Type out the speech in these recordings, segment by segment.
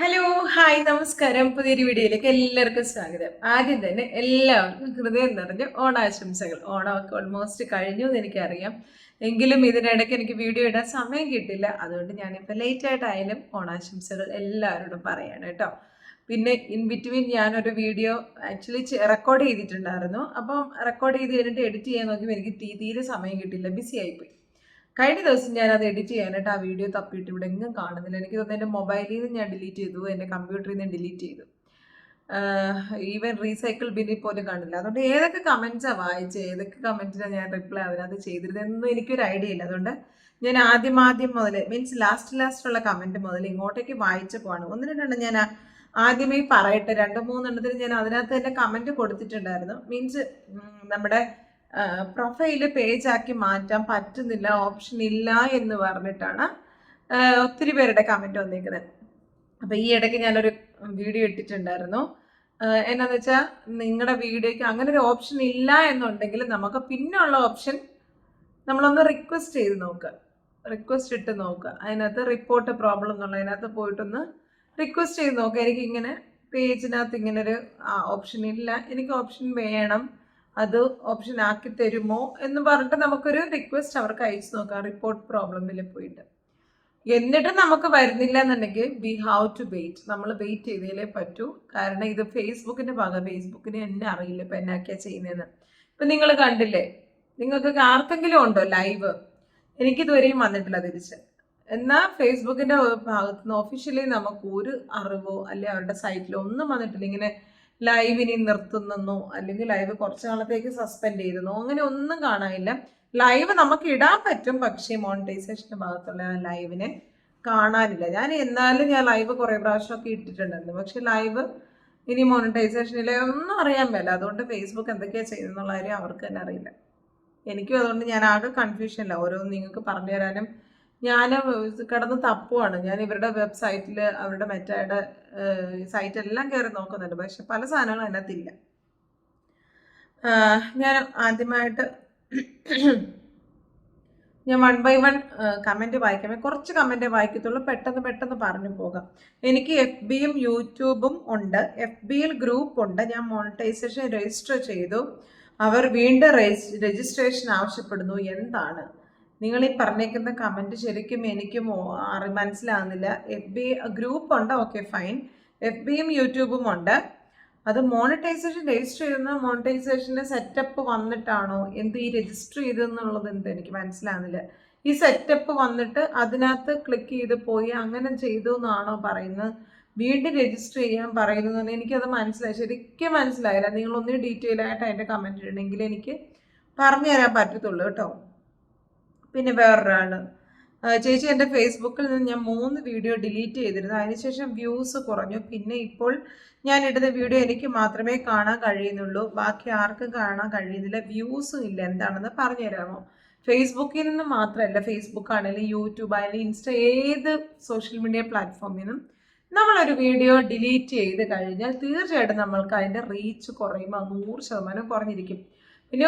Hello hi നമസ്കാരം. പുതിയൊരു വീഡിയോയിലേക്ക് എല്ലാവർക്കും സ്വാഗതം. ആദ്യം തന്നെ എല്ലാവർക്കും ഹൃദയം നിറഞ്ഞ ഓണാശംസകൾ. ഓണമൊക്കെ ഓൾമോസ്റ്റ് കഴിഞ്ഞു എന്ന് എനിക്കറിയാം. എങ്കിലും ഇതിനിടയ്ക്ക് എനിക്ക് വീഡിയോ ഇടാൻ സമയം കിട്ടില്ല. അതുകൊണ്ട് ഞാനിപ്പോൾ ലേറ്റ് ആയിട്ടായാലും ഓണാശംസകൾ എല്ലാവരോടും പറയാണ് കേട്ടോ. പിന്നെ ഇൻ ബിറ്റ്വീൻ ഞാനൊരു വീഡിയോ ആക്ച്വലി റെക്കോർഡ് ചെയ്തിട്ടുണ്ടായിരുന്നു. അപ്പം റെക്കോർഡ് ചെയ്ത് കഴിഞ്ഞിട്ട് എഡിറ്റ് ചെയ്യാൻ നോക്കിയപ്പോൾ എനിക്ക് തീരെ സമയം കിട്ടില്ല ബിസി ആയിപ്പോയി. കഴിഞ്ഞ ദിവസം ഞാൻ അത് എഡിറ്റ് ചെയ്യാനായിട്ട് ആ വീഡിയോ തപ്പിയിട്ട് ഇവിടെ എങ്ങും കാണുന്നില്ല. എനിക്ക് തോന്നുന്നു എന്റെ മൊബൈലിൽ നിന്ന് ഞാൻ ഡിലീറ്റ് ചെയ്തു എന്റെ കമ്പ്യൂട്ടറിൽ നിന്ന് ഡിലീറ്റ് ചെയ്തു. ഈവൻ റീസൈക്കിൾ ബിന്നിൽ പോലും കാണില്ല. അതുകൊണ്ട് ഏതൊക്കെ കമൻസാണ് വായിച്ച് ഏതൊക്കെ കമന്റിനാണ് ഞാൻ റിപ്ലൈ അതിനകത്ത് ചെയ്തിരുന്നതെന്നും എനിക്കൊരു ഐഡിയ ഇല്ല. അതുകൊണ്ട് ഞാൻ ആദ്യം ആദ്യം മുതൽ മീൻസ് ലാസ്റ്റ് ലാസ്റ്റുള്ള കമന്റ് മുതൽ ഇങ്ങോട്ടേക്ക് വായിച്ചു പോവാണ് ഒന്ന് രണ്ടെണ്ണം ഞാൻ ആദ്യമേ പറയട്ടെ. രണ്ട് മൂന്നെണ്ണത്തിന് ഞാൻ അതിനകത്ത് തന്നെ കമന്റ് കൊടുത്തിട്ടുണ്ടായിരുന്നു. മീൻസ് നമ്മുടെ പ്രൊഫൈൽ പേജാക്കി മാറ്റാൻ പറ്റുന്നില്ല ഓപ്ഷൻ ഇല്ല എന്ന് പറഞ്ഞിട്ടാണ് ഒത്തിരി പേരുടെ കമന്റ് വന്നിരിക്കുന്നത് അപ്പോൾ ഈ ഇടയ്ക്ക് ഞാനൊരു വീഡിയോ ഇട്ടിട്ടുണ്ടായിരുന്നു. എന്നാന്ന് വെച്ചാൽ നിങ്ങളുടെ വീഡിയോയ്ക്ക് അങ്ങനെ ഒരു ഓപ്ഷൻ ഇല്ല എന്നുണ്ടെങ്കിൽ നമുക്ക് പിന്നെയുള്ള ഓപ്ഷൻ നമ്മളൊന്ന് റിക്വസ്റ്റ് ചെയ്ത് നോക്കുക റിക്വസ്റ്റ് ഇട്ട് നോക്കുക അതിനകത്ത് റിപ്പോർട്ട് പ്രോബ്ലം എന്നുള്ള അതിനകത്ത് പോയിട്ടൊന്ന് റിക്വസ്റ്റ് ചെയ്ത് നോക്കുക എനിക്കിങ്ങനെ പേജിനകത്ത് ഇങ്ങനെ ഒരു ഓപ്ഷൻ ഇല്ല. എനിക്ക് ഓപ്ഷൻ വേണം. അത് ഓപ്ഷൻ ആക്കി തരുമോ എന്ന് പറഞ്ഞിട്ട് നമുക്കൊരു റിക്വസ്റ്റ് അവർക്ക് അയച്ചു നോക്കാം. റിപ്പോർട്ട് പ്രോബ്ലമിൽ പോയിട്ട്. എന്നിട്ട് നമുക്ക് വരുന്നില്ല എന്നുണ്ടെങ്കിൽ വി ഹാവ് ടു വെയിറ്റ് നമ്മൾ വെയിറ്റ് ചെയ്തേലേ പറ്റൂ. കാരണം ഇത് ഫേസ്ബുക്കിന്റെ ഭാഗം ഫേസ്ബുക്കിന് എന്നെ അറിയില്ല ഇപ്പം എന്നാക്കിയാ ചെയ്യുന്നതെന്ന് ഇപ്പം നിങ്ങൾ കണ്ടില്ലേ? നിങ്ങൾക്ക് ആർക്കെങ്കിലും ഉണ്ടോ ലൈവ് എനിക്കിതുവരെയും വന്നിട്ടില്ല തിരിച്ച്. എന്നാൽ ഫേസ്ബുക്കിന്റെ ഭാഗത്തുനിന്ന് ഒഫീഷ്യലി നമുക്ക് ഒരു അറിവോ അല്ലെ അവരുടെ സൈറ്റിലോ ഒന്നും വന്നിട്ടില്ല. ഇങ്ങനെ ലൈവിനി നിർത്തുന്നു അല്ലെങ്കിൽ ലൈവ് കുറച്ച് നാളത്തേക്ക് സസ്പെൻഡ് ചെയ്തെന്നോ അങ്ങനെ ഒന്നും കാണാനില്ല. ലൈവ് നമുക്ക് ഇടാൻ പറ്റും. പക്ഷേ മോണിറ്റൈസേഷന്റെ ഭാഗത്തുള്ള ലൈവിനെ കാണാനില്ല. ഞാൻ എന്നാലും ഞാൻ ലൈവ് കുറേ പ്രാവശ്യമൊക്കെ ഇട്ടിട്ടുണ്ടായിരുന്നു. പക്ഷെ ലൈവ് ഇനി മോണിറ്റൈസേഷനിലെ ഒന്നും അറിയാൻ മേല. അതുകൊണ്ട് ഫേസ്ബുക്ക് എന്തൊക്കെയാണ് ചെയ്യുന്നുള്ള കാര്യം അവർക്ക് തന്നെ അറിയില്ല. എനിക്കും അതുകൊണ്ട് ഞാൻ ആകെ കൺഫ്യൂഷനില്ല ഓരോന്ന് നിങ്ങൾക്ക് പറഞ്ഞു തരാനും ഞാൻ കിടന്ന് തപ്പുവാണ്. ഞാൻ ഇവരുടെ വെബ്സൈറ്റിൽ അവരുടെ മെറ്റയുടെ സൈറ്റ് എല്ലാം കയറി നോക്കുന്നുണ്ട്. പക്ഷെ പല സാധനങ്ങളും അതിനകത്തില്ല. ഞാൻ ആദ്യമായിട്ട് ഞാൻ വൺ ബൈ വൺ കമന്റ് വായിക്കാം. കുറച്ച് കമന്റ് വായിക്കത്തുള്ളൂ. പെട്ടെന്ന് പെട്ടെന്ന് പറഞ്ഞു പോകാം. എനിക്ക് എഫ് ബിയും യൂട്യൂബും ഉണ്ട്. എഫ് ബിയിൽ ഗ്രൂപ്പ് ഉണ്ട്. ഞാൻ മോണിറ്റൈസേഷൻ രജിസ്റ്റർ ചെയ്തു. അവർ വീണ്ടും രജിസ്ട്രേഷൻ ആവശ്യപ്പെടുന്നു. എന്താണ്? നിങ്ങൾ ഈ പറഞ്ഞേക്കുന്ന കമന്റ് ശരിക്കും എനിക്കും അറി മനസ്സിലാകുന്നില്ല എഫ് ബി ഗ്രൂപ്പ് ഉണ്ട് ഓക്കെ ഫൈൻ എഫ് ബിയും യൂട്യൂബും ഉണ്ട്. അത് മോണിറ്റൈസേഷൻ രജിസ്റ്റർ ചെയ്യുന്ന മോണിറ്റൈസേഷന്റെ സെറ്റപ്പ് വന്നിട്ടാണോ? എന്ത് ഈ രജിസ്റ്റർ ചെയ്തെന്നുള്ളത് എന്ത് എനിക്ക് മനസ്സിലാകുന്നില്ല ഈ സെറ്റപ്പ് വന്നിട്ട് അതിനകത്ത് ക്ലിക്ക് ചെയ്ത് പോയി അങ്ങനെ ചെയ്തു എന്നാണോ പറയുന്നത്? വീണ്ടും രജിസ്റ്റർ ചെയ്യാൻ പറയുന്നത് എനിക്കത് മനസ്സിലായി. ശരിക്കും മനസ്സിലായില്ല. നിങ്ങൾ ഒന്ന് ഡീറ്റെയിൽ ആയിട്ട് അതിന്റെ കമന്റ് ഇടണമെങ്കിൽ എനിക്ക് പറഞ്ഞു തരാൻ പറ്റത്തുള്ളൂ കേട്ടോ. പിന്നെ വേറൊരാൾ. ആ, ചേച്ചി എന്റെ ഫേസ്ബുക്കിൽ നിന്ന് ഞാൻ മൂന്ന് വീഡിയോ ഡിലീറ്റ് ചെയ്തിരുന്നു. അതിനുശേഷം വ്യൂസ് കുറഞ്ഞു. പിന്നെ ഇപ്പോൾ ഞാൻ ഇടുന്ന വീഡിയോ എനിക്ക് മാത്രമേ കാണാൻ കഴിയുന്നുള്ളൂ. ബാക്കി ആർക്കും കാണാൻ കഴിയുന്നില്ല. വ്യൂസും ഇല്ല. എന്താണെന്ന് പറഞ്ഞു തരാമോ ഫേസ്ബുക്കിൽ നിന്ന് മാത്രമല്ല ഫേസ്ബുക്ക് ആണെങ്കിലും യൂട്യൂബ് ആണെങ്കിലും ഇൻസ്റ്റ ഏത് സോഷ്യൽ മീഡിയ പ്ലാറ്റ്ഫോമിൽ നിന്നും നമ്മളൊരു വീഡിയോ ഡിലീറ്റ് ചെയ്ത് കഴിഞ്ഞാൽ തീർച്ചയായിട്ടും നമ്മൾക്ക് അതിന്റെ റീച്ച് കുറയുമ്പോൾ നൂറ് ശതമാനം കുറഞ്ഞിരിക്കും. പിന്നെ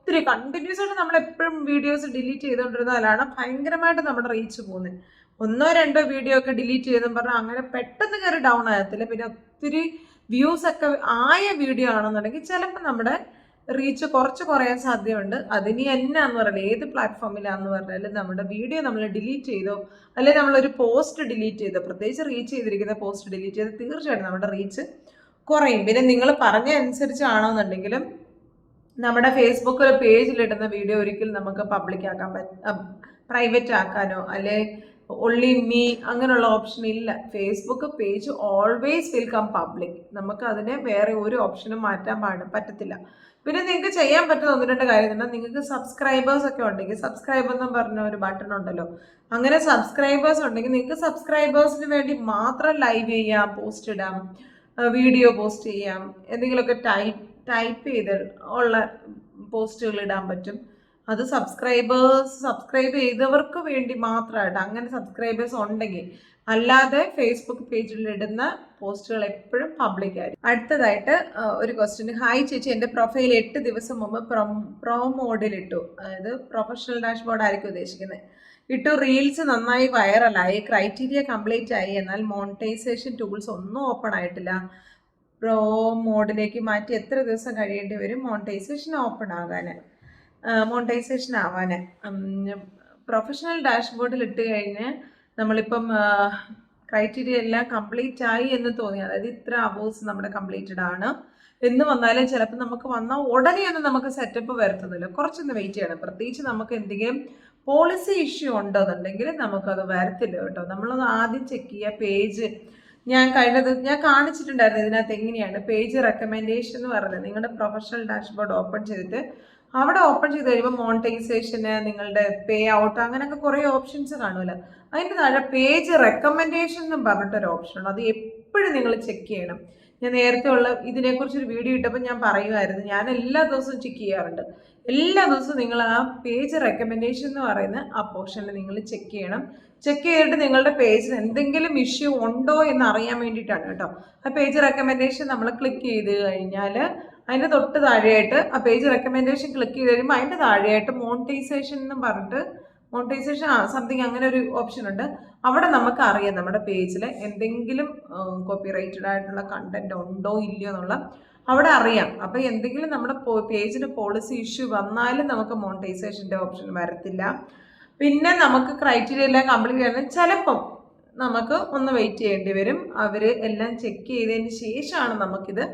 ഒത്തിരി കണ്ടിന്യൂസ് ആയിട്ട് നമ്മൾ എപ്പോഴും വീഡിയോസ് ഡിലീറ്റ് ചെയ്തുകൊണ്ടിരുന്നാലാണ് ഭയങ്കരമായിട്ട് നമ്മുടെ റീച്ച് പോകുന്നത് ഒന്നോ രണ്ടോ വീഡിയോ ഒക്കെ ഡിലീറ്റ് ചെയ്തെന്ന് പറഞ്ഞാൽ അങ്ങനെ പെട്ടെന്ന് കയറി ഡൗൺ ആകത്തില്ല. പിന്നെ ഒത്തിരി വ്യൂസ് ഒക്കെ ആയ വീഡിയോ ആണെന്നുണ്ടെങ്കിൽ ചിലപ്പോൾ നമ്മുടെ റീച്ച് കുറച്ച് കുറയാൻ സാധ്യതയുണ്ട്. അതിനി എന്നാന്ന് പറഞ്ഞാൽ ഏത് പ്ലാറ്റ്ഫോമിലാന്ന് പറഞ്ഞാലും നമ്മുടെ വീഡിയോ നമ്മൾ ഡിലീറ്റ് ചെയ്തോ അല്ലെങ്കിൽ നമ്മളൊരു പോസ്റ്റ് ഡിലീറ്റ് ചെയ്തോ പ്രത്യേകിച്ച് റീച്ച് ചെയ്തിരിക്കുന്ന പോസ്റ്റ് ഡിലീറ്റ് ചെയ്ത് തീർച്ചയായിട്ടും നമ്മുടെ റീച്ച് കുറയും. പിന്നെ നിങ്ങൾ പറഞ്ഞ അനുസരിച്ചാണോന്നുണ്ടെങ്കിലും നമ്മുടെ ഫേസ്ബുക്കിൽ പേജിലിടുന്ന വീഡിയോ ഒരിക്കലും നമുക്ക് പബ്ലിക് ആക്കാൻ പ്രൈവറ്റ് ആക്കാനോ അല്ലെ ഒള്ളി മീ അങ്ങനെയുള്ള ഓപ്ഷൻ ഇല്ല. Facebook page always will come public നമുക്ക് അതിനെ വേറെ ഒരു ഓപ്ഷനും മാറ്റാൻ പാട് പറ്റത്തില്ല. പിന്നെ നിങ്ങൾക്ക് ചെയ്യാൻ പറ്റുന്ന ഒന്ന് രണ്ട് കാര്യം നിങ്ങൾക്ക് സബ്സ്ക്രൈബേഴ്സ് ഒക്കെ ഉണ്ടെങ്കിൽ സബ്സ്ക്രൈബ് എന്ന് പറഞ്ഞ ഒരു ബട്ടൺ ഉണ്ടല്ലോ. അങ്ങനെ സബ്സ്ക്രൈബേഴ്സ് ഉണ്ടെങ്കിൽ നിങ്ങൾക്ക് സബ്സ്ക്രൈബേഴ്സിന് വേണ്ടി മാത്രം ലൈവ് ചെയ്യാം പോസ്റ്റ് ഇടാം വീഡിയോ പോസ്റ്റ് ചെയ്യാം എന്തെങ്കിലുമൊക്കെ ടൈപ്പ് ടൈപ്പ് ചെയ്ത് ഉള്ള പോസ്റ്റുകൾ ഇടാൻ പറ്റും. അത് സബ്സ്ക്രൈബേഴ്സ് സബ്സ്ക്രൈബ് ചെയ്തവർക്ക് വേണ്ടി മാത്രമായിട്ട് അങ്ങനെ സബ്സ്ക്രൈബേഴ്സ് ഉണ്ടെങ്കിൽ അല്ലാതെ ഫേസ്ബുക്ക് പേജിൽ ഇടുന്ന പോസ്റ്റുകൾ എപ്പോഴും പബ്ലിക് ആയിരിക്കും. അടുത്തതായിട്ട് ഒരു ക്വസ്റ്റ്യൻ ഹായ് ചേച്ചി എന്റെ പ്രൊഫൈൽ എട്ട് ദിവസം മുമ്പ് പ്രോ മോഡിൽ ഇട്ടു. അതായത് പ്രൊഫഷണൽ ഡാഷ്ബോർഡ് ആയിരിക്കും ഉദ്ദേശിക്കുന്നത്. ഇട്ടു റീൽസ് നന്നായി വൈറലായി ക്രൈറ്റീരിയ കംപ്ലീറ്റ് ആയി എന്നാൽ മോണിറ്റൈസേഷൻ ടൂൾസ് ഒന്നും ഓപ്പൺ ആയിട്ടില്ല. പ്രോ മോഡിലേക്ക് മാറ്റി എത്ര ദിവസം കഴിയേണ്ടി വരും? മോണിറ്റൈസേഷൻ ഓപ്പൺ ആകാൻ മോണിറ്റൈസേഷൻ ആവാൻ പ്രൊഫഷണൽ ഡാഷ്ബോർഡിൽ ഇട്ട് കഴിഞ്ഞ് നമ്മളിപ്പം ക്രൈറ്റീരിയ എല്ലാം കംപ്ലീറ്റ് ആയി എന്ന് തോന്നി. അതായത് ഇത്ര അവേഴ്സ് നമ്മുടെ കംപ്ലീറ്റഡ് ആണ്. എന്ന് വന്നാലും ചിലപ്പോൾ നമുക്ക് വന്ന ഉടനെ ഒന്നും നമുക്ക് സെറ്റപ്പ് വരുത്തുന്നില്ല. കുറച്ചൊന്ന് വെയിറ്റ് ചെയ്യണം. പ്രത്യേകിച്ച് നമുക്ക് എന്തെങ്കിലും പോളിസി ഇഷ്യൂ ഉണ്ടെന്നുണ്ടെങ്കിൽ നമുക്കത് വരത്തില്ല കേട്ടോ. നമ്മളത് ആദ്യം ചെക്ക് ചെയ്യുക. പേജ് ഞാൻ കഴിഞ്ഞത് ഞാൻ കാണിച്ചിട്ടുണ്ടായിരുന്നു ഇതിനകത്ത് എങ്ങനെയാണ്. പേജ് റെക്കമെൻഡേഷൻ എന്ന് പറയുന്നത്. നിങ്ങളുടെ പ്രൊഫഷണൽ ഡാഷ്ബോർഡ് ഓപ്പൺ ചെയ്തിട്ട് അവിടെ ഓപ്പൺ ചെയ്ത് കഴിയുമ്പോൾ മോണിറ്റൈസേഷന് നിങ്ങളുടെ പേ ഔട്ട് അങ്ങനെയൊക്കെ കുറേ ഓപ്ഷൻസ് കാണുമല്ലോ. അതിന്റെ താഴെ പേജ് റെക്കമെൻഡേഷൻ എന്ന് പറഞ്ഞിട്ടൊരു ഓപ്ഷനുണ്ട് അത് എപ്പോഴും നിങ്ങൾ ചെക്ക് ചെയ്യണം. ഞാൻ നേരത്തെ ഉള്ള ഇതിനെക്കുറിച്ചൊരു വീഡിയോ ഇട്ടപ്പോൾ ഞാൻ പറയുമായിരുന്നു. ഞാൻ എല്ലാ ദിവസവും ചെക്ക് ചെയ്യാറുണ്ട്. എല്ലാ ദിവസവും നിങ്ങൾ ആ പേജ് റെക്കമെൻഡേഷൻ എന്ന് പറയുന്ന ആ പോർഷനിൽ നിങ്ങൾ ചെക്ക് ചെയ്യണം. ചെക്ക് ചെയ്തിട്ട് നിങ്ങളുടെ പേജിൽ എന്തെങ്കിലും ഇഷ്യൂ ഉണ്ടോ എന്ന് അറിയാൻ വേണ്ടിയിട്ടാണ് കേട്ടോ. ആ പേജ് റെക്കമെൻഡേഷൻ നമ്മൾ ക്ലിക്ക് ചെയ്ത് കഴിഞ്ഞാൽ അതിന്റെ തൊട്ട് താഴെയായിട്ട് ആ പേജ് റെക്കമെൻഡേഷൻ ക്ലിക്ക് ചെയ്ത് കഴിയുമ്പോൾ അതിന്റെ താഴെയായിട്ട് മോണിറ്റൈസേഷൻ എന്ന് പറഞ്ഞിട്ട് മോണിറ്റൈസേഷൻ ആ സംതിങ് അങ്ങനെ ഒരു ഓപ്ഷൻ ഉണ്ട്. അവിടെ നമുക്ക് അറിയാം നമ്മുടെ പേജിൽ എന്തെങ്കിലും കോപ്പി റൈറ്റഡ് ആയിട്ടുള്ള കണ്ടന്റ് ഉണ്ടോ ഇല്ലയോ എന്നുള്ള. അവിടെ അറിയാം. അപ്പോൾ എന്തെങ്കിലും നമ്മുടെ പേജിന് പോളിസി ഇഷ്യൂ വന്നാലും നമുക്ക് മോണിറ്റൈസേഷന്റെ ഓപ്ഷൻ വരത്തില്ല. പിന്നെ നമുക്ക് ക്രൈറ്റീരിയ എല്ലാം കംപ്ലീറ്റ് ചെയ്യണം ചിലപ്പം നമുക്ക് ഒന്ന് വെയിറ്റ് ചെയ്യേണ്ടി വരും. അവർ എല്ലാം ചെക്ക് ചെയ്തതിന് ശേഷമാണ് നമുക്കിത്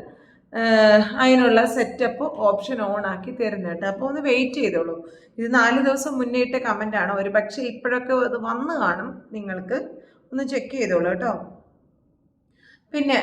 അതിനുള്ള സെറ്റപ്പ് ഓപ്ഷൻ ഓൺ ആക്കി തരുന്നത് അപ്പോൾ ഒന്ന് വെയിറ്റ് ചെയ്തോളൂ. ഇത് നാല് ദിവസം മുന്നേ ഇട്ട കമന്റ് ആണ്. ഒരു പക്ഷേ ഇപ്പോഴൊക്കെ അത് വന്ന് കാണും. നിങ്ങൾക്ക് ഒന്ന് ചെക്ക് ചെയ്തോളൂ കേട്ടോ. പിന്നെ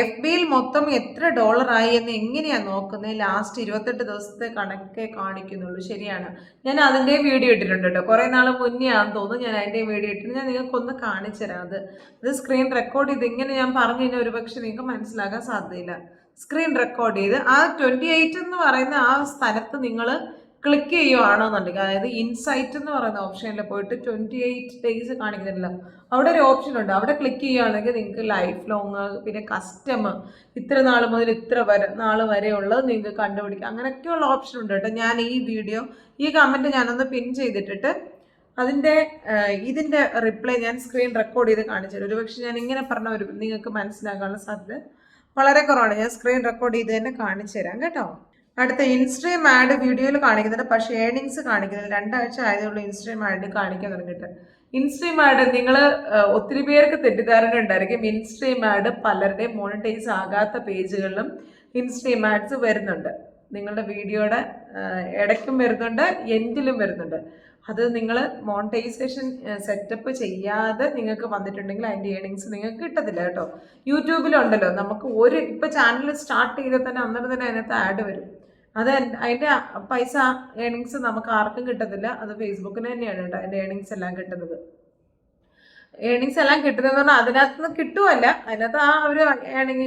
എഫ് ബിയിൽ മൊത്തം എത്ര ഡോളർ ആയി എന്ന് എങ്ങനെയാണ് നോക്കുന്നത് ലാസ്റ്റ് ഇരുപത്തെട്ട് ദിവസത്തെ കണക്കേ കാണിക്കുന്നുള്ളൂ. ശരിയാണ്. ഞാൻ അതിന്റെ വീഡിയോ ഇട്ടിട്ടുണ്ട് കേട്ടോ. കുറേ നാൾ മുന്നേ ആണെന്ന് തോന്നുന്നു ഞാൻ അതിന്റെ വീഡിയോ ഇട്ടിട്ടുണ്ട് ഞാൻ നിങ്ങൾക്കൊന്ന് കാണിച്ചു തരാം അത്. ഇത് സ്ക്രീൻ റെക്കോർഡ് ചെയ്ത് ഇങ്ങനെ ഞാൻ പറഞ്ഞു കഴിഞ്ഞാൽ ഒരു പക്ഷേ നിങ്ങൾക്ക് മനസ്സിലാക്കാൻ സാധ്യതയില്ല. സ്ക്രീൻ റെക്കോർഡ് ചെയ്ത് ആ ട്വന്റി എയ്റ്റ് എന്ന് പറയുന്ന ആ സ്ഥലത്ത് നിങ്ങൾ ക്ലിക്ക് ചെയ്യുവാണെന്നുണ്ടെങ്കിൽ അതായത് ഇൻസൈറ്റ് എന്ന് പറയുന്ന ഓപ്ഷനിൽ പോയിട്ട് ട്വന്റി എയ്റ്റ് ഡേയ്സ് കാണിക്കുന്നില്ല അവിടെ ഒരു ഓപ്ഷൻ ഉണ്ട്. അവിടെ ക്ലിക്ക് ചെയ്യുകയാണെങ്കിൽ നിങ്ങൾക്ക് ലൈഫ് ലോങ് പിന്നെ കസ്റ്റമർ ഇത്ര നാൾ മുതൽ ഇത്ര വരെ നാൾ വരെയുള്ളത് നിങ്ങൾക്ക് കണ്ടുപിടിക്കാം. അങ്ങനെയൊക്കെയുള്ള ഓപ്ഷൻ ഉണ്ട് കേട്ടോ. ഞാൻ ഈ വീഡിയോ ഈ കമന്റ് ഞാനൊന്ന് പിൻ ചെയ്തിട്ടിട്ട് അതിന്റെ ഇതിന്റെ റിപ്ലൈ ഞാൻ സ്ക്രീൻ റെക്കോർഡ് ചെയ്ത് കാണിച്ചു ഒരുപക്ഷെ ഞാൻ ഇങ്ങനെ പറഞ്ഞ ഒരു നിങ്ങൾക്ക് മനസ്സിലാക്കാനുള്ള സാധ്യത വളരെ കുറവാണ്. ഞാൻ സ്ക്രീൻ റെക്കോർഡ് ചെയ്ത് തന്നെ കാണിച്ചു തരാം കേട്ടോ. അടുത്ത ഇൻസ്ട്രീം ആഡ് വീഡിയോയിൽ കാണിക്കുന്നുണ്ട്. പക്ഷേ ഏണിങ്സ് കാണിക്കുന്നില്ല. രണ്ടാഴ്ച ആയതുള്ളൂ ഇൻസ്ട്രീം ആഡ് കാണിക്കാൻ തുടങ്ങിയിട്ട്. ഇൻസ്ട്രീം ആഡ് നിങ്ങൾ ഒത്തിരി പേർക്ക് തെറ്റിദ്ധാരണ ഉണ്ടായിരിക്കും. ഇൻസ്ട്രീം ആഡ് പലരുടെയും മോണിറ്റൈസ് ആകാത്ത പേജുകളിലും ഇൻസ്ട്രീം ആഡ്സ് വരുന്നുണ്ട്. നിങ്ങളുടെ വീഡിയോയുടെ ഇടയ്ക്കും വരുന്നുണ്ട് എൻഡിലും വരുന്നുണ്ട്. അത് നിങ്ങൾ മോണിറ്റൈസേഷൻ സെറ്റപ്പ് ചെയ്യാതെ നിങ്ങൾക്ക് വന്നിട്ടുണ്ടെങ്കിൽ അതിന്റെ ഏണിങ്സ് നിങ്ങൾക്ക് കിട്ടത്തില്ല കേട്ടോ. യൂട്യൂബിലുണ്ടല്ലോ നമുക്ക് ഒരു ഇപ്പോൾ ചാനൽ സ്റ്റാർട്ട് ചെയ്താൽ തന്നെ അന്നേരം തന്നെ അതിനകത്ത് ആഡ് വരും. അത് അതിന്റെ പൈസ ഏണിങ്സ് നമുക്ക് ആർക്കും കിട്ടത്തില്ല. അത് ഫേസ്ബുക്കിന് തന്നെയാണ് കേട്ടോ. അതിന്റെ ഏണിങ്സ് എല്ലാം കിട്ടുന്നത്. ഏണിങ്സ് എല്ലാം കിട്ടുന്നതെന്ന് പറഞ്ഞാൽ അതിനകത്ത് നിന്ന് കിട്ടുമല്ല അതിനകത്ത് ആ ഒരു ഏണിങ്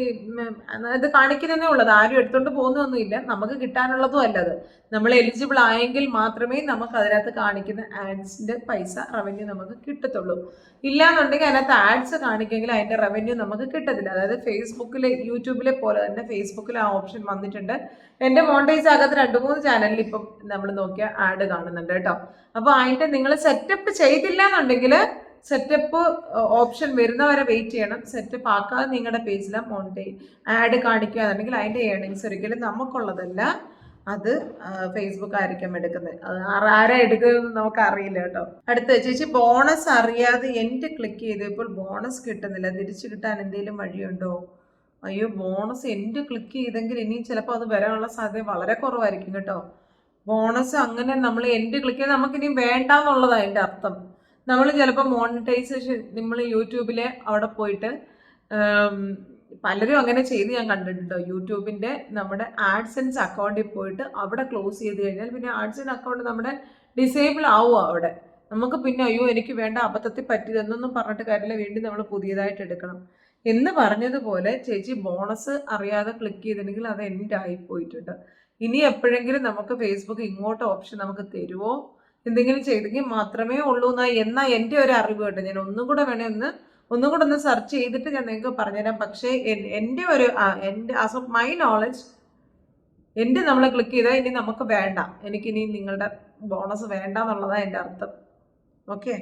ഇത് കാണിക്കുന്നതേ ഉള്ളത് ആരും എടുത്തുകൊണ്ട് പോകുന്നൊന്നുമില്ല നമുക്ക് കിട്ടാനുള്ളതും അല്ല അത്. നമ്മൾ എലിജിബിൾ ആയെങ്കിൽ മാത്രമേ നമുക്ക് അതിനകത്ത് കാണിക്കുന്ന ആഡ്സിന്റെ പൈസ റവന്യൂ നമുക്ക് കിട്ടത്തുള്ളൂ. ഇല്ലാന്നുണ്ടെങ്കിൽ അതിനകത്ത് ആഡ്സ് കാണിക്കെങ്കിൽ അതിന്റെ റവന്യൂ നമുക്ക് കിട്ടത്തില്ല. അതായത് ഫേസ്ബുക്കിൽ യൂട്യൂബിലെ പോലെ തന്നെ ഫേസ്ബുക്കിൽ ആ ഓപ്ഷൻ വന്നിട്ടുണ്ട്. എന്റെ മോണ്ടേജ് ആകാത്ത രണ്ട് മൂന്ന് ചാനലിൽ ഇപ്പം നമ്മൾ നോക്കിയ ആഡ് കാണുന്നുണ്ട് കേട്ടോ. അപ്പോൾ അതിന്റെ നിങ്ങൾ സെറ്റപ്പ് ചെയ്തില്ല എന്നുണ്ടെങ്കിൽ സെറ്റപ്പ് ഓപ്ഷൻ വരുന്നവരെ വെയിറ്റ് ചെയ്യണം. സെറ്റപ്പ് ആക്കാതെ നിങ്ങളുടെ പേജിൽ മോണിറ്റൈ ആഡ് കാണിക്കുക എന്നുണ്ടെങ്കിൽ അതിന്റെ ഏണിങ്സ് ഒരിക്കലും നമുക്കുള്ളതല്ല. അത് ഫേസ്ബുക്ക് ആയിരിക്കും എടുക്കുന്നത്. അത് ആരാ എടുക്കുന്നതെന്ന് നമുക്ക് അറിയില്ല കേട്ടോ. അടുത്ത ചേച്ചി ബോണസ് അറിയാതെ എന്റെ ക്ലിക്ക് ചെയ്തപ്പോൾ ബോണസ് കിട്ടുന്നില്ല. തിരിച്ചു കിട്ടാൻ എന്തെങ്കിലും വഴിയുണ്ടോ? അയ്യോ ബോണസ് എന്റെ ക്ലിക്ക് ചെയ്തെങ്കിൽ ഇനിയും ചിലപ്പോൾ അത് വരാനുള്ള സാധ്യത വളരെ കുറവായിരിക്കും കേട്ടോ. ബോണസ് അങ്ങനെ നമ്മൾ എന്റെ ക്ലിക്ക് ചെയ്ത് നമുക്കിനി വേണ്ടാന്നുള്ളതാണ് അതിന്റെ അർത്ഥം. നമ്മൾ ചിലപ്പോൾ മോണിറ്റൈസേഷൻ നമ്മൾ യൂട്യൂബിൽ അവിടെ പോയിട്ട് പലരും അങ്ങനെ ചെയ്ത് ഞാൻ കണ്ടിട്ടുണ്ടോ. യൂട്യൂബിന്റെ നമ്മുടെ ആഡ്സെൻസ് അക്കൗണ്ടിൽ പോയിട്ട് അവിടെ ക്ലോസ് ചെയ്ത് കഴിഞ്ഞാൽ പിന്നെ ആഡ്സെൻസ് അക്കൗണ്ട് നമ്മുടെ ഡിസേബിൾ ആവുക അവിടെ. നമുക്ക് പിന്നെ അയ്യോ എനിക്ക് വേണ്ട അബദ്ധത്തിൽ പറ്റിയതെന്നൊന്നും പറഞ്ഞിട്ട് കാര്യമില്ല. വേണ്ടി നമ്മൾ പുതിയതായിട്ട് എടുക്കണം. എന്ന് പറഞ്ഞതുപോലെ ചേച്ചി ബോണസ് അറിയാതെ ക്ലിക്ക് ചെയ്തിട്ടുണ്ടെങ്കിൽ അത് എന്റെ ആയിപ്പോയിട്ടുണ്ട് ഇനി എപ്പോഴെങ്കിലും നമുക്ക് ഫേസ്ബുക്ക് ഇങ്ങോട്ട് ഓപ്ഷൻ നമുക്ക് തരുമോ എന്തെങ്കിലും ചെയ്തെങ്കിൽ മാത്രമേ ഉള്ളൂ എന്നാ എന്നാ എന്റെ ഒരു അറിവ് കേട്ടോ. ഞാൻ ഒന്നും കൂടെ വേണേ ഒന്ന് ഒന്നും കൂടെ ഒന്ന് സെർച്ച് ചെയ്തിട്ട് ഞാൻ നിങ്ങൾക്ക് പറഞ്ഞുതരാം. പക്ഷേ എന്റെ ഒരു എന്റെ ആസ് ഓഫ് മൈ നോളജ് എന്റെ നമ്മൾ ക്ലിക്ക് ചെയ്താൽ ഇനി നമുക്ക് വേണ്ട. എനിക്കിനി നിങ്ങളുടെ ബോണസ് വേണ്ട എന്നുള്ളതാണ് എന്റെ അർത്ഥം. ഓക്കെ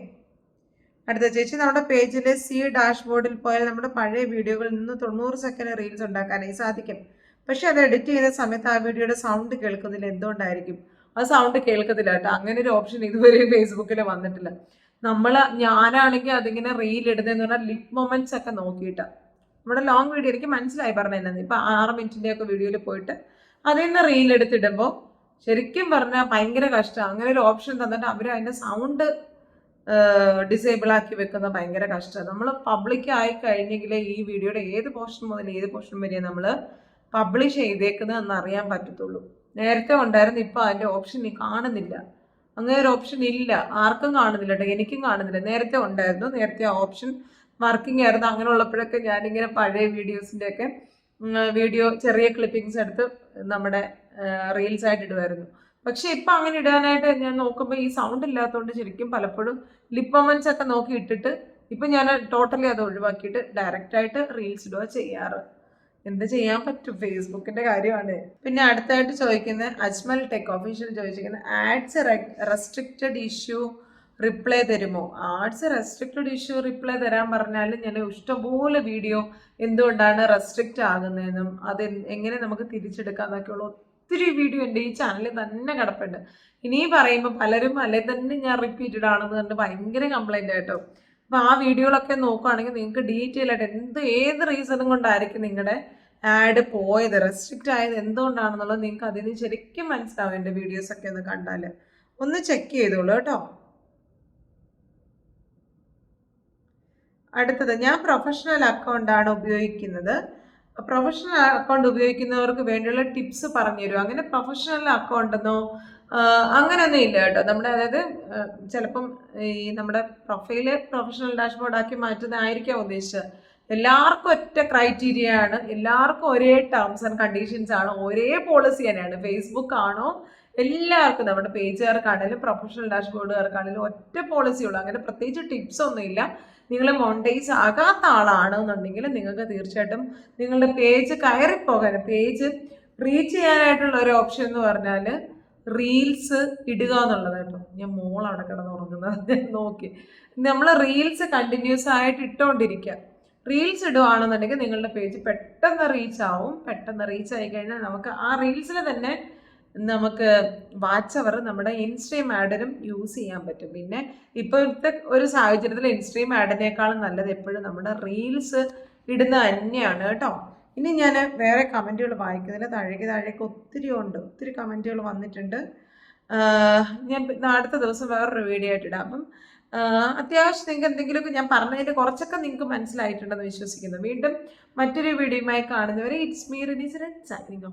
അടുത്ത ചേച്ചി നമ്മുടെ പേജിലെ സി ഡാഷ്ബോർഡിൽ പോയാൽ നമ്മുടെ പഴയ വീഡിയോകളിൽ നിന്ന് തൊണ്ണൂറ് സെക്കൻഡ് റീൽസ് ഉണ്ടാക്കാനായി സാധിക്കും. പക്ഷേ അത് എഡിറ്റ് ചെയ്യുന്ന സമയത്ത് ആ വീഡിയോയുടെ സൗണ്ട് കേൾക്കുന്നതിൽ എന്തുകൊണ്ടായിരിക്കും? ആ സൗണ്ട് കേൾക്കത്തില്ല കേട്ടോ. അങ്ങനെ ഒരു ഓപ്ഷൻ ഇതുവരെ ഫേസ്ബുക്കിൽ വന്നിട്ടില്ല. നമ്മൾ ഞാനാണെങ്കിൽ അതിങ്ങനെ റീൽ ഇടുന്നതെന്ന് പറഞ്ഞാൽ ലിപ് മൊമെന്റ്സ് ഒക്കെ നോക്കിയിട്ട്. നമ്മുടെ ലോങ് വീഡിയോ എനിക്ക് മനസ്സിലായി പറഞ്ഞത് ഇപ്പം ആറ് മിനിറ്റിന്റെ ഒക്കെ വീഡിയോയിൽ പോയിട്ട് അതിൽ നിന്ന് റീൽ എടുത്തിടുമ്പോൾ ശരിക്കും പറഞ്ഞാൽ ഭയങ്കര കഷ്ടമാണ് അങ്ങനെ ഒരു ഓപ്ഷൻ തന്നിട്ട് അവർ അതിന്റെ സൗണ്ട് ഡിസേബിൾ ആക്കി വെക്കുന്ന ഭയങ്കര കഷ്ടമാണ് നമ്മൾ പബ്ലിക് ആയി കഴിഞ്ഞെങ്കിൽ ഈ വീഡിയോയുടെ ഏത് പോർഷൻ മുതൽ ഏത് പോർഷൻ വരെ നമ്മൾ പബ്ലിഷ് ചെയ്തേക്കുന്നത് അറിയാൻ പറ്റത്തുള്ളൂ. നേരത്തെ ഉണ്ടായിരുന്നു ഇപ്പം അതിന്റെ ഓപ്ഷൻ കാണുന്നില്ല. അങ്ങനെ ഒരു ഓപ്ഷൻ ഇല്ല. ആർക്കും കാണുന്നില്ല കേട്ടോ എനിക്കും കാണുന്നില്ല. നേരത്തെ ഉണ്ടായിരുന്നു നേരത്തെ ആ ഓപ്ഷൻ വർക്കിംഗ് ആയിരുന്നു. അങ്ങനെ ഉള്ളപ്പോഴൊക്കെ ഞാനിങ്ങനെ പഴയ വീഡിയോസിന്റെയൊക്കെ വീഡിയോ ചെറിയ ക്ലിപ്പിങ്സ് എടുത്ത് നമ്മുടെ റീൽസ് ആയിട്ട് ഇടുമായിരുന്നു പക്ഷെ ഇപ്പം അങ്ങനെ ഇടാനായിട്ട് ഞാൻ നോക്കുമ്പോൾ ഈ സൗണ്ട് ഇല്ലാത്തതുകൊണ്ട് ശരിക്കും പലപ്പോഴും ലിപ്പമൻസ് ഒക്കെ നോക്കി ഇട്ടിട്ട് ഇപ്പം ഞാൻ ടോട്ടലി അത് ഒഴിവാക്കിയിട്ട് ഡയറക്റ്റായിട്ട് റീൽസ് ഇടുക ചെയ്യാറ്. എന്ത് ചെയ്യാൻ പറ്റും? ഫേസ്ബുക്കിന്റെ കാര്യമാണ്. പിന്നെ അടുത്തായിട്ട് ചോദിക്കുന്ന അജ്മൽ ടെക് ഒഫീഷ്യൽ ചോദിച്ചിരിക്കുന്നത് ആഡ്സ് റെസ്ട്രിക്റ്റഡ് ഇഷ്യൂ റിപ്ലൈ തരുമോ? ആഡ്സ് റെസ്ട്രിക്റ്റഡ് ഇഷ്യൂ റിപ്ലൈ തരാൻ പറഞ്ഞാൽ ഞാൻ ഇഷ്ടംപോലെ വീഡിയോ എന്തുകൊണ്ടാണ് റെസ്ട്രിക്റ്റ് ആകുന്നതെന്നും അത് എങ്ങനെ നമുക്ക് തിരിച്ചെടുക്കാന്നൊക്കെയുള്ള ഒത്തിരി വീഡിയോ എന്റെ ഈ ചാനലിൽ തന്നെ കിടപ്പുണ്ട്. ഇനി പറയുമ്പോൾ പലരും അല്ലെ തന്നെ ഞാൻ റിപ്പീറ്റഡ് ആണെന്ന് പറഞ്ഞിട്ട് ഭയങ്കര കംപ്ലൈന്റ് ആയിട്ടോ അപ്പോൾ ആ വീഡിയോകളൊക്കെ നോക്കുകയാണെങ്കിൽ നിങ്ങൾക്ക് ഡീറ്റെയിൽ ആയിട്ട് എന്ത് ഏത് റീസണും കൊണ്ടായിരിക്കും നിങ്ങളുടെ ആഡ് പോയത്? റെസ്ട്രിക്റ്റ് ആയത് എന്തുകൊണ്ടാണെന്നുള്ളത് നിങ്ങൾക്ക് അതിന് ശരിക്കും മനസ്സിലാവും എന്റെ വീഡിയോസൊക്കെ ഒന്ന് കണ്ടാൽ ഒന്ന് ചെക്ക് ചെയ്തോളൂ കേട്ടോ. അടുത്തത് ഞാൻ പ്രൊഫഷണൽ അക്കൗണ്ടാണ് ഉപയോഗിക്കുന്നത്. പ്രൊഫഷണൽ അക്കൗണ്ട് ഉപയോഗിക്കുന്നവർക്ക് വേണ്ടിയുള്ള ടിപ്സ് പറഞ്ഞു തരും അങ്ങനെ പ്രൊഫഷണൽ അക്കൗണ്ടെന്നോ അങ്ങനെയൊന്നും ഇല്ല കേട്ടോ. നമ്മുടെ അതായത് ചിലപ്പം ഈ നമ്മുടെ പ്രൊഫൈൽ പ്രൊഫഷണൽ ഡാഷ്ബോർഡ് ആക്കി മാറ്റുന്നതായിരിക്കാം ഉദ്ദേശിച്ചത്. എല്ലാവർക്കും ഒറ്റ ക്രൈറ്റീരിയ ആണ്. എല്ലാവർക്കും ഒരേ ടേംസ് ആൻഡ് കണ്ടീഷൻസ് ആണ്. ഒരേ പോളിസി തന്നെയാണ്. ഫേസ്ബുക്ക് ആണോ? എല്ലാവർക്കും നമ്മുടെ പേജുകാർക്കാണെങ്കിലും പ്രൊഫഷണൽ ഡാഷ്ബോർഡുകാർക്കാണെങ്കിലും ഒറ്റ പോളിസി ഉള്ളൂ. അങ്ങനെ പ്രത്യേകിച്ച് ടിപ്സ് ഒന്നുമില്ല നിങ്ങൾ മോണ്ടൈസ് ആകാത്ത ആളാണെന്നുണ്ടെങ്കിൽ നിങ്ങൾക്ക് തീർച്ചയായിട്ടും നിങ്ങളുടെ പേജ് കയറിപ്പോകാൻ പേജ് റീച്ച് ചെയ്യാനായിട്ടുള്ള ഒരു ഓപ്ഷൻ എന്ന് പറഞ്ഞാൽ റീൽസ് ഇടുക എന്നുള്ളത് കേട്ടോ. ഞാൻ മോൾ അവിടെ കിടന്ന് ഉറങ്ങുന്നത് നോക്കി. നമ്മൾ റീൽസ് കണ്ടിന്യൂസ് ആയിട്ട് ഇട്ടുകൊണ്ടിരിക്കുക റീൽസ് ഇടുകയാണെന്നുണ്ടെങ്കിൽ നിങ്ങളുടെ പേജ് പെട്ടെന്ന് റീച്ച് ആവും. പെട്ടെന്ന് റീച്ച് ആയി കഴിഞ്ഞാൽ നമുക്ക് ആ റീൽസിൽ തന്നെ നമുക്ക് വാച്ച് അവർ നമ്മുടെ ഇൻസ്ട്രീം ആഡിനും യൂസ് ചെയ്യാൻ പറ്റും. പിന്നെ ഇപ്പോഴത്തെ ഒരു സാഹചര്യത്തിൽ ഇൻസ്ട്രീം ആഡിനേക്കാളും നല്ലത് എപ്പോഴും നമ്മുടെ റീൽസ് ഇടുന്ന തന്നെയാണ് കേട്ടോ. ഇനി ഞാൻ വേറെ കമന്റുകൾ വായിക്കുന്നതിന് താഴേക്ക് താഴേക്ക് ഒത്തിരി ഉണ്ട്. ഒത്തിരി കമന്റുകൾ വന്നിട്ടുണ്ട്. ഞാൻ അടുത്ത ദിവസം വേറൊരു വീഡിയോ ആയിട്ട് ഇടാം. അപ്പം അത്യാവശ്യം നിങ്ങൾക്ക് എന്തെങ്കിലുമൊക്കെ ഞാൻ പറഞ്ഞതിന്റെ കുറച്ചൊക്കെ നിങ്ങൾക്ക് മനസ്സിലായിട്ടുണ്ടെന്ന് വിശ്വസിക്കുന്നു. വീണ്ടും മറ്റൊരു വീഡിയോയുമായി കാണുന്നവരെ it's me Rinees red signing